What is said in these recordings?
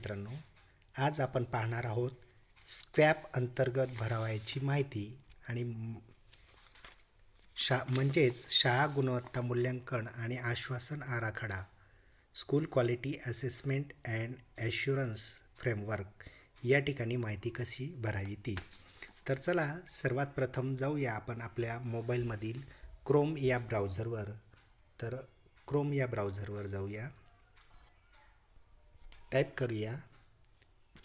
मित्रांनो आज आपण पाहणार आहोत स्क्वॅप अंतर्गत भरावायची माहिती आणि शा म्हणजेच शाळा गुणवत्ता मूल्यांकन आणि आश्वासन आराखडा school quality assessment and assurance framework या ठिकाणी माहिती कशी भरावी ती. तर चला सर्वात प्रथम जाऊया आपण आपल्या मोबाईलमधील क्रोम या ब्राउझरवर. तर क्रोम या ब्राउझरवर जाऊया. टाईप करूया.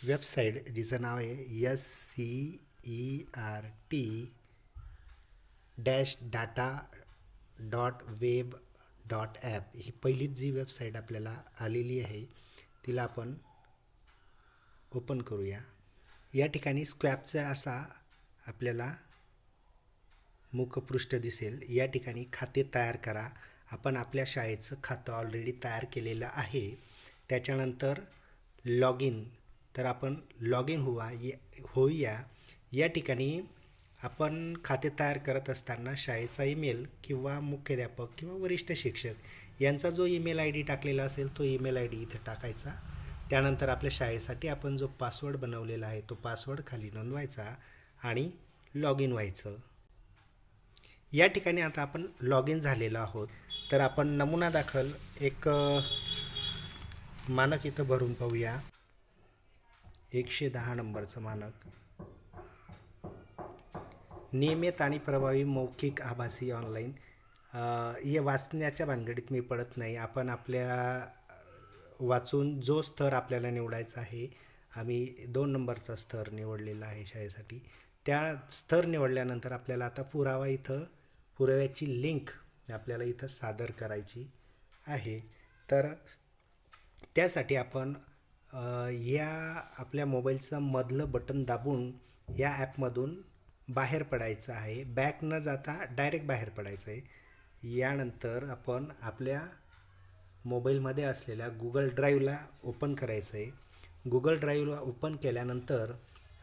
वेबसाईट जिचं नाव आहे S C E R T dash data dot web dot app. ही पहिलीच जी वेबसाईट आपल्याला आलेली आहे तिला आपण ओपन करूया. या ठिकाणी स्क्वॅपचा असा आपल्याला मुखपृष्ठ दिसेल. या ठिकाणी खाते तयार करा. आपण आपल्या शाळेचं खातं ऑलरेडी तयार केलेलं आहे. त्याच्यानंतर लॉग इन तर आपण लॉग इन हुआ या होऊया. या ठिकाणी आपण खाते तयार करत असताना शाळेचा ईमेल किंवा मुख्याध्यापक किंवा वरिष्ठ शिक्षक यांचा जो ईमेल आय डी टाकलेला असेल तो ईमेल आय डी इथं टाकायचा. त्यानंतर आपल्या शाळेसाठी आपण जो पासवर्ड बनवलेला आहे तो पासवर्ड खाली नोंदवायचा आणि लॉग इन व्हायचं. या ठिकाणी आता आपण लॉग इन झालेलो आहोत. तर आपण नमुना दाखल एक मानक इथं भरून पाहूया. एकशे दहा नंबरचं मानक. नियमित आणि प्रभावी मौखिक आभासी ऑनलाईन हे वाचण्याच्या भानगडीत मी पडत नाही. आपण आपल्या वाचून जो स्तर आपल्याला निवडायचा आहे आम्ही दोन नंबरचा स्तर निवडलेला आहे शाळेसाठी. त्या स्तर निवडल्यानंतर आपल्याला आता पुरावा इथं पुराव्याची लिंक आपल्याला इथं सादर करायची आहे. तर त्यासाठी आपण या आपल्या मोबाईलचं मधलं बटन दाबून या ॲपमधून बाहेर पडायचं आहे. बॅक न जाता डायरेक्ट बाहेर पडायचं आहे. यानंतर आपण आपल्या मोबाईलमध्ये असलेल्या गुगल ड्राईव्हला ओपन करायचं आहे. गुगल ड्राईव्हला ओपन केल्यानंतर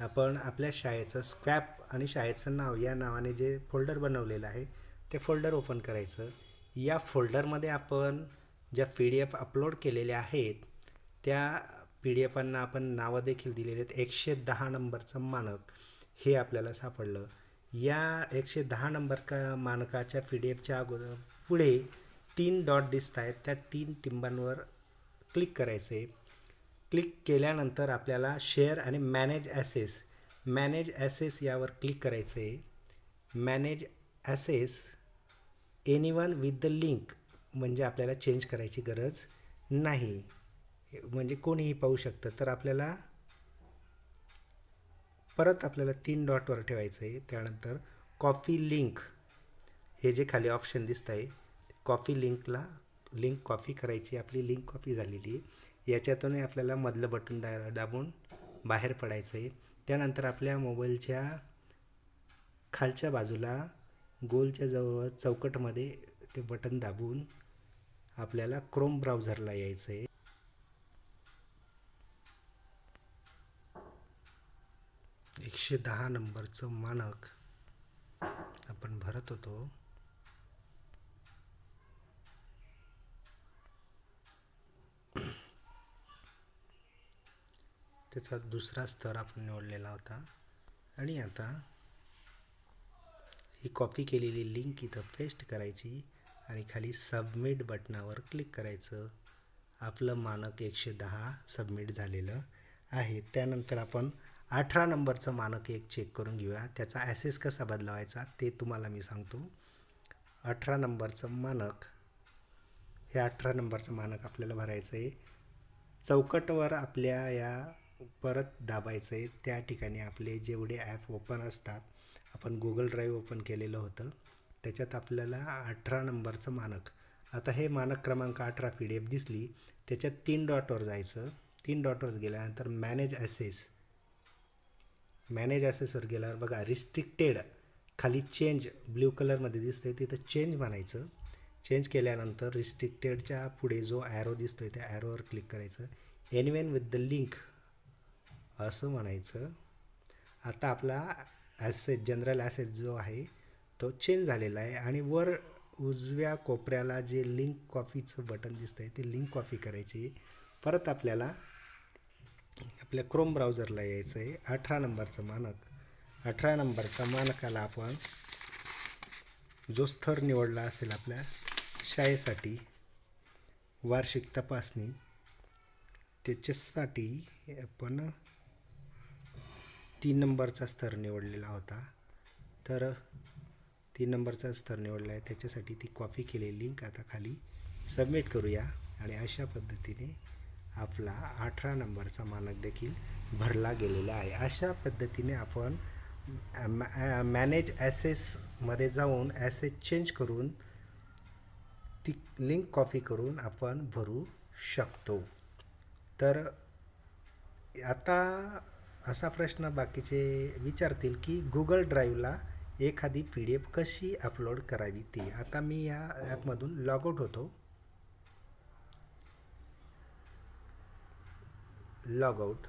आपण आपल्या शाळेचं स्क्रॅप आणि शाळेचं नाव या नावाने जे फोल्डर बनवलेलं आहे ते फोल्डर ओपन करायचं. या फोल्डरमध्ये आपण ज्या पी डी एफ अपलोड केलेल्या आहेत त्या पी डी एफांना आपण नावं देखील दिलेली आहेत. एकशे दहा नंबरचं मानक हे आपल्याला सापडलं. या एकशे दहा नंबर का मानकाच्या पी डी एफच्या अगोदर पुढे तीन डॉट दिसत आहेत. त्या तीन टिंबांवर क्लिक करायचे. क्लिक केल्यानंतर आपल्याला शेअर आणि मॅनेज ॲसेस मॅनेज ॲसेस यावर क्लिक करायचं. आहे manage access anyone with the link म्हणजे आपल्याला चेंज करायची गरज नाही. म्हणजे कोणीही पाहू शकतं. तर आपल्याला परत आपल्याला तीन डॉटवर ठेवायचं आहे त्यानंतर कॉपी लिंक हे जे खाली ऑप्शन दिसत आहे कॉपी लिंकला लिंक कॉपी करायची आपली लिंक कॉपी झालेली. आहे याच्यातूनही आपल्याला मधलं बटन दा दाबून बाहेर पडायचं आहे त्यानंतर आपल्या मोबाईलच्या खालच्या बाजूला गोलच्या जवळ चौकटमध्ये ते बटन दाबून आपल्याला क्रोम ब्राउझरला यायचं आहे एकशे दहा नंबरचं मानक आपण भरत होतो. त्याचा दुसरा स्तर आपण निवडलेला होता. आणि आता ही कॉपी केलेली लिंक इथं पेस्ट करायची आणि खाली सबमिट बटनावर क्लिक करायचं. आपलं मानक एकशे दहा सबमिट झालेलं आहे. त्यानंतर आपण अठरा नंबरचं मानक एक चेक करून घेऊया. त्याचा ॲसेस कसा बदलावायचा ते तुम्हाला मी सांगतो. अठरा नंबरचं मानक हे अठरा नंबरचं मानक आपल्याला भरायचं आहे चौकटवर आपल्या या परत दाबायचं आहे त्या ठिकाणी आपले जेवढे ॲप ओपन असतात आपण गुगल ड्राईव्ह ओपन केलेलं होतं. त्याच्यात आपल्याला अठरा नंबरचं मानक. आता हे मानक क्रमांक अठरा पी डी एफ दिसली. त्याच्यात तीन डॉटवर जायचं. तीन डॉटवर गेल्यानंतर मॅनेज ॲसेस मॅनेज ॲसेसवर गेल्यावर. बघा रिस्ट्रिक्टेड खाली चेंज ब्ल्यू कलरमध्ये दिसतंय तिथं चेंज म्हणायचं. चेंज केल्यानंतर रिस्ट्रिक्टेडच्या पुढे जो ॲरो दिसतो आहे त्या ॲरोवर क्लिक करायचं. एनवेन विथ द लिंक असं म्हणायचं. आता आपला ॲसेस जनरल ॲसेस जो आहे तो चेंज झालेला आहे आणि वर उजव्या कोपऱ्याला जे लिंक कॉफीचं बटन दिसतं आहे ते लिंक कॉपी करायची. परत आपल्याला आपल्या क्रोम ब्राउझरला यायचं आहे. अठरा नंबरचं मानक. अठरा नंबरचा मानकाला आपण जो स्तर निवडला असेल आपल्या शाळेसाठी वार्षिक तपासणी त्याच्यासाठी आपण तीन नंबरचा स्तर निवडलेला होता. तर तीन नंबरचा स्तर निवडला आहे. त्याच्यासाठी ती कॉपी केलेली लिंक आता खाली सबमिट करूया आणि अशा पद्धतीने आपला अठरा नंबरचा मानक देखील भरला गेलेला आहे. अशा पद्धतीने आपण मॅ मॅनेज ॲसेसमध्ये जाऊन ॲसेस चेंज करून ती लिंक कॉपी करून आपण भरू शकतो. तर आता असा प्रश्न बाकीचे विचारतील की गुगल ड्राईव्हला एखादी पी डी एफ कशी अपलोड करावी ती? आता मी या ॲपमधून लॉगआउट होतो. लॉग आऊट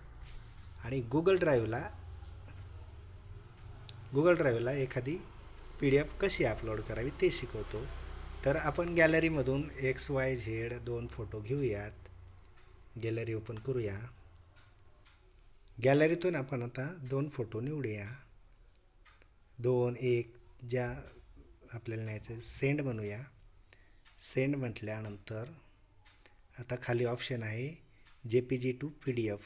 आणि गुगल ड्राईव्हला गुगल ड्राईव्हला एखादी पी डी एफ कशी अपलोड करावी ते शिकवतो. तर आपण गॅलरीमधून एक्स वाय झेड दोन फोटो घेऊयात. गॅलरी ओपन करूया. गॅलरीतून आपण आता दोन फोटो निवडूया. दोन एक ज्या आपल्याला न्यायचं सेंड बनवूया. सेंड म्हटल्यानंतर आता खाली ऑप्शन आहे. J P G to P D F.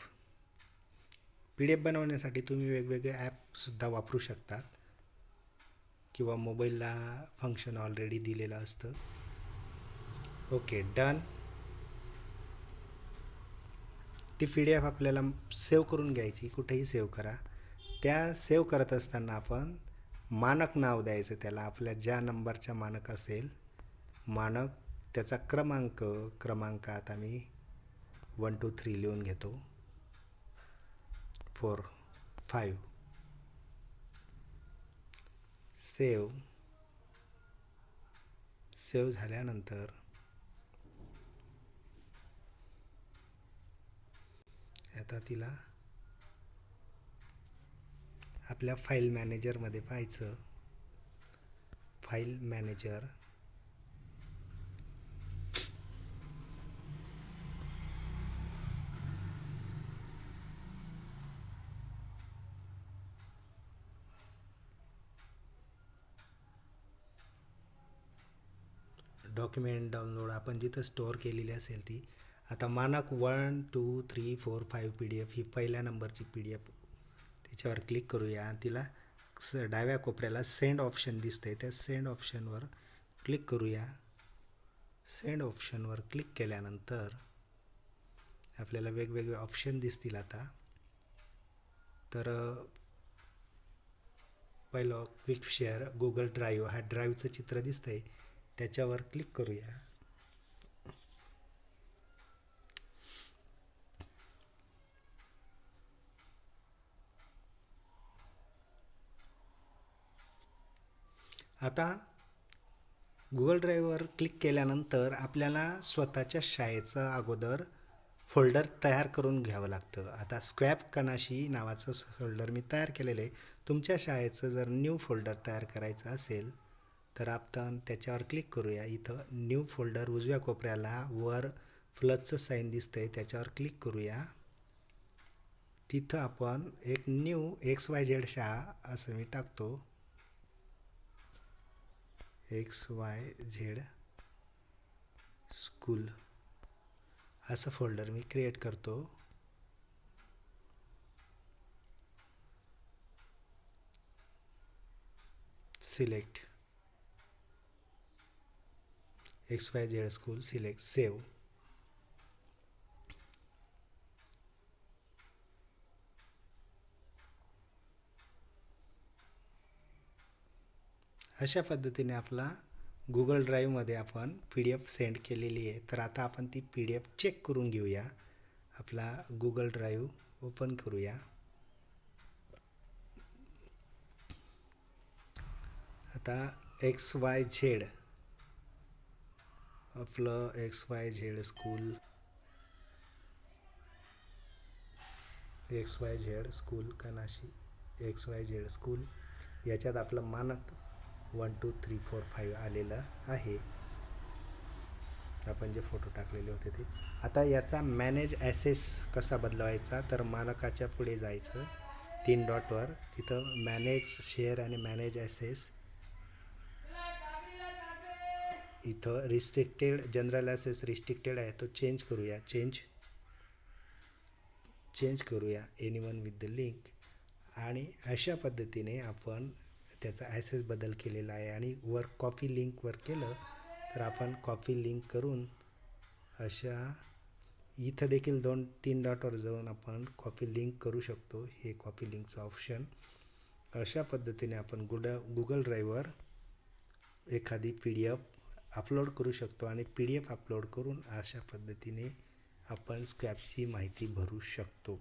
P D F बनवण्यासाठी तुम्ही वेगवेगळे ॲपसुद्धा वापरू शकतात. किंवा मोबाईलला फंक्शन ऑलरेडी दिलेलं असतं. ओके डन ती पी डी एफ आपल्याला सेव्ह करून घ्यायची कुठेही सेव्ह करा. त्या सेव्ह करत असताना आपण मानक नाव द्यायचं त्याला आपल्या ज्या नंबरच्या मानक असेल मानक त्याचा क्रमांक क्रमांक आता मी वन टू थ्री लिहून घेतो. Four five. सेव. सेव झाल्यानंतर आता तिला आपल्या फाईल मॅनेजरमध्ये पाहायचं. फाईल मॅनेजर डॉक्युमेंट डाउनलोड आपण जिथं स्टोअर केलेली असेल ती आता मानक one two three four five P D F ही पहिल्या नंबरची पी डी एफ त्याच्यावर क्लिक करूया. आणि तिला स डाव्या कोपऱ्याला सेंड ऑप्शन दिसतंय. त्या सेंड ऑप्शनवर क्लिक करूया. सेंड ऑप्शनवर क्लिक केल्यानंतर आपल्याला वेगवेगळे ऑप्शन दिसतील आता. तर पहिलं क्विक शेअर गुगल ड्राईव्ह हा ड्राईव्हचं चित्र दिसतंय. त्याच्यावर क्लिक करूया. आता गुगल ड्राईव्हवर क्लिक केल्यानंतर आपल्याला स्वतःच्या शाळेचं अगोदर फोल्डर तयार करून घ्यावं लागतं. आता स्क्रॅप कनाशी नावाचं फोल्डर मी तयार केलेलं आहे. तुमच्या शाळेचं जर न्यू फोल्डर तयार करायचं असेल तर आपण त्याच्यावर क्लिक करूया. इथं न्यू फोल्डर उजव्या कोपऱ्याला वर प्लसचं साईन दिसतंय त्याच्यावर क्लिक करूया. तिथं आपण एक न्यू एक्स वाय झेड शाळा असं मी टाकतो. एक्स वाय झेड स्कूल असं फोल्डर मी क्रिएट करतो. Select X Y Z school select save अशा पद्धतीने आपला गुगल ड्राईव्हमध्ये आपण पी डी एफ सेंड केलेली आहे. तर आता आपण ती पी डी एफ चेक करून घेऊया. आपला गुगल ड्राईव्ह ओपन करूया. आता एक्स वाय झेड आपलं X Y Z school X Y Z school Kanashi X Y Z school याच्यात आपलं मानक one two three four five आलेलं आहे. आपण जे फोटो टाकलेले होते ते. आता याचा मॅनेज ॲसेस कसा बदलवायचा? तर मानकाच्या पुढे जायचं. तीन डॉटवर तिथं मॅनेज शेअर आणि मॅनेज ॲसेस इथं रिस्ट्रिक्टेड जनरल ॲसेस रिस्ट्रिक्टेड आहे तो चेंज करूया चेंज चेंज करूया एनीवन विथ द लिंक आणि अशा पद्धतीने आपण त्याचा ॲसेस बदल केलेला आहे. आणि वर कॉपी लिंकवर केलं तर आपण कॉपी लिंक करून अशा इथं देखील दोन तीन डॉटवर जाऊन आपण कॉपी लिंक करू शकतो. हे कॉपी लिंकचं ऑप्शन अशा पद्धतीने आपण गुड गुगल ड्राईव्हवर एखादी पी डी एफ अपलोड करू शकतो आणि पी डी एफ अपलोड करून अशा पद्धतीने आपण स्क्रॅपची माहिती भरू शकतो.